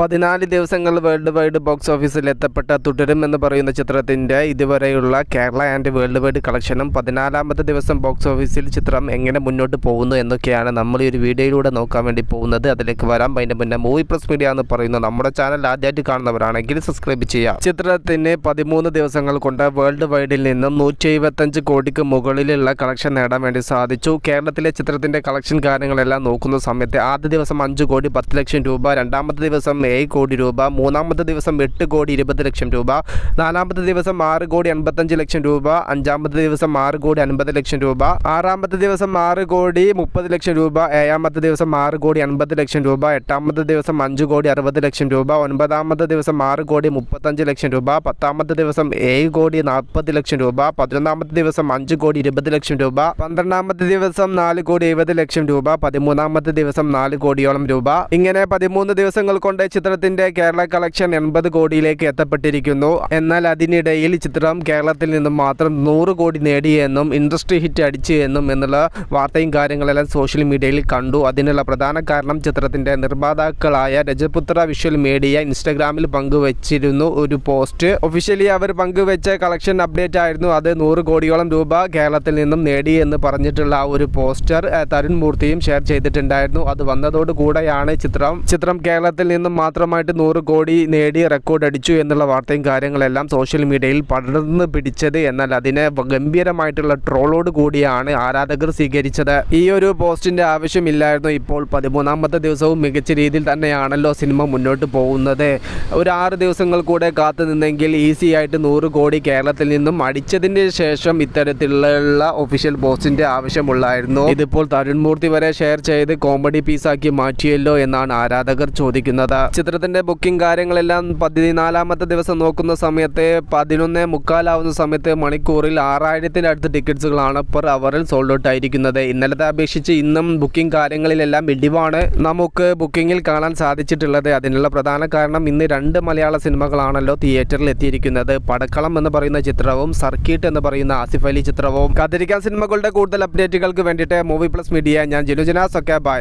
പതിനാല് ദിവസങ്ങൾ world wide box ഓഫീസിൽ എത്തപ്പെട്ട തുടരും എന്ന് പറയുന്ന ചിത്രത്തിന്റെ ഇതുവരെയുള്ള കേരള ആൻഡ് വേൾഡ് വൈഡ് കളക്ഷനും പതിനാലാമത്തെ ദിവസം ബോക്സ് ഓഫീസിൽ ചിത്രം എങ്ങനെ മുന്നോട്ട് പോകുന്നു എന്നൊക്കെയാണ് നമ്മൾ ഈ ഒരു വീഡിയോയിലൂടെ നോക്കാൻ വേണ്ടി പോകുന്നത്. അതിലേക്ക് വരാം. അതിന്റെ മുന്നേ മൂവി പ്ലസ് മീഡിയ എന്ന് പറയുന്ന നമ്മുടെ ചാനൽ ആദ്യമായിട്ട് കാണുന്നവരാണെങ്കിൽ സബ്സ്ക്രൈബ് ചെയ്യാം ചിത്രത്തിന് പതിമൂന്ന് ദിവസങ്ങൾ കൊണ്ട് വേൾഡ് വൈഡിൽ നിന്നും നൂറ്റി എഴുപത്തഞ്ച് കോടിക്ക് മുകളിലുള്ള കളക്ഷൻ നേടാൻ വേണ്ടി സാധിച്ചു. കേരളത്തിലെ ചിത്രത്തിന്റെ കളക്ഷൻ കാര്യങ്ങളെല്ലാം നോക്കുന്ന സമയത്ത് ആദ്യ ദിവസം അഞ്ച് കോടി പത്ത് ലക്ഷം രൂപ രണ്ടാമത്തെ ദിവസം ഏഴ് കോടി രൂപ മൂന്നാമത്തെ ദിവസം എട്ട് കോടി ഇരുപത് ലക്ഷം രൂപ നാലാമത്തെ ദിവസം ആറ് കോടി അൻപത്തഞ്ച് ലക്ഷം രൂപ അഞ്ചാമത്തെ ദിവസം ആറ് കോടി അൻപത് ലക്ഷം രൂപ ആറാമത്തെ ദിവസം ആറ് കോടി മുപ്പത് ലക്ഷം രൂപ ഏഴാമത്തെ ദിവസം ആറ് കോടി അൻപത് ലക്ഷം രൂപ എട്ടാമത്തെ ദിവസം അഞ്ച് കോടി അറുപത് ലക്ഷം രൂപ ഒൻപതാമത്തെ ദിവസം ആറ് കോടി മുപ്പത്തഞ്ച് ലക്ഷം രൂപ പത്താമത്തെ ദിവസം ഏഴ് കോടി നാൽപ്പത് ലക്ഷം രൂപ പതിനൊന്നാമത്തെ ദിവസം അഞ്ച് കോടി ഇരുപത് ലക്ഷം രൂപ പന്ത്രണ്ടാമത്തെ ദിവസം നാല് കോടി എഴുപത് ലക്ഷം രൂപ പതിമൂന്നാമത്തെ ദിവസം നാല് കോടിയോളം രൂപ ഇങ്ങനെ പതിമൂന്ന് ദിവസങ്ങൾ കൊണ്ട് ചിത്രത്തിന്റെ കേരള കളക്ഷൻ എൺപത് കോടിയിലേക്ക് എത്തപ്പെട്ടിരിക്കുന്നു. എന്നാൽ അതിനിടയിൽ ചിത്രം കേരളത്തിൽ നിന്നും മാത്രം നൂറ് കോടി നേടിയെന്നും ഇൻഡസ്ട്രി ഹിറ്റ് അടിച്ചു എന്നും എന്നുള്ള വാർത്തയും കാര്യങ്ങളെല്ലാം സോഷ്യൽ മീഡിയയിൽ കണ്ടു. അതിനുള്ള പ്രധാന കാരണം ചിത്രത്തിന്റെ നിർമ്മാതാക്കളായ രജപുത്ര വിഷ്വൽ മീഡിയ ഇൻസ്റ്റഗ്രാമിൽ പങ്കുവച്ചിരുന്നു. ഒരു പോസ്റ്റ്. ഒഫീഷ്യലി അവർ പങ്കുവെച്ച കളക്ഷൻ അപ്ഡേറ്റ് ആയിരുന്നു. അത് നൂറ് കോടിയോളം രൂപ കേരളത്തിൽ നിന്നും നേടി എന്ന് പറഞ്ഞിട്ടുള്ള ആ ഒരു പോസ്റ്റർ തരുൺ മൂർത്തിയും ഷെയർ ചെയ്തിട്ടുണ്ടായിരുന്നു. അത് വന്നതോടുകൂടെയാണ് ചിത്രം. ചിത്രം കേരളത്തിൽ നിന്നും മാത്രമായിട്ട് നൂറ് കോടി നേടി റെക്കോർഡ് അടിച്ചു എന്നുള്ള വാർത്തയും കാര്യങ്ങളെല്ലാം സോഷ്യൽ മീഡിയയിൽ പടർന്നു പിടിച്ചത് എന്നാൽ അതിനെ ഗംഭീരമായിട്ടുള്ള ട്രോളോട് കൂടിയാണ് ആരാധകർ സ്വീകരിച്ചത്. ഈ ഒരു പോസ്റ്റിന്റെ ആവശ്യമില്ലായിരുന്നു ഇപ്പോൾ പതിമൂന്നാമത്തെ ദിവസവും മികച്ച രീതിയിൽ തന്നെയാണല്ലോ സിനിമ മുന്നോട്ട് പോകുന്നത്. ഒരു ആറ് ദിവസങ്ങൾ കൂടെ കാത്തു നിന്നെങ്കിൽ ഈസി ആയിട്ട് നൂറ് കോടി കേരളത്തിൽ നിന്നും അടിച്ചതിന് ശേഷം ഇത്തരത്തിലുള്ള ഒഫീഷ്യൽ പോസ്റ്റിന്റെ ആവശ്യമുള്ളായിരുന്നു. ഇതിപ്പോൾ തരുൺമൂർത്തി വരെ ഷെയർ ചെയ്ത് കോമഡി പീസാക്കി മാറ്റിയല്ലോ എന്നാണ് ആരാധകർ ചോദിക്കുന്നത്. ചിത്രത്തിന്റെ ബുക്കിംഗ് കാര്യങ്ങളെല്ലാം പതിനാലാമത്തെ ദിവസം നോക്കുന്ന സമയത്ത് പതിനൊന്ന് മുക്കാലാവുന്ന സമയത്ത് മണിക്കൂറിൽ ആറായിരത്തിന്റെ അടുത്ത് ടിക്കറ്റ്സുകളാണ് പെർ അവറിൽ സോൾഡ് ഔട്ട് ആയിരിക്കുന്നത്. ഇന്നലത്തെ അപേക്ഷിച്ച് ഇന്നും ബുക്കിംഗ് കാര്യങ്ങളിലെല്ലാം ഇടിവാണ് നമുക്ക് ബുക്കിങ്ങിൽ കാണാൻ സാധിച്ചിട്ടുള്ളത്. അതിനുള്ള പ്രധാന കാരണം ഇന്ന് രണ്ട് മലയാള സിനിമകളാണല്ലോ തിയേറ്ററിൽ എത്തിയിരിക്കുന്നത്. പടക്കളം എന്ന് പറയുന്ന ചിത്രവും സർക്കിട്ട് എന്ന് പറയുന്ന ആസിഫ് അലി ചിത്രവും. കതിരിക്കാൻ സിനിമകളുടെ കൂടുതൽ അപ്ഡേറ്റുകൾക്ക് വേണ്ടിയിട്ട് മൂവി പ്ലസ് മീഡിയ. ഞാൻ ജിനുജനാസ്. ഒക്കെ ബൈ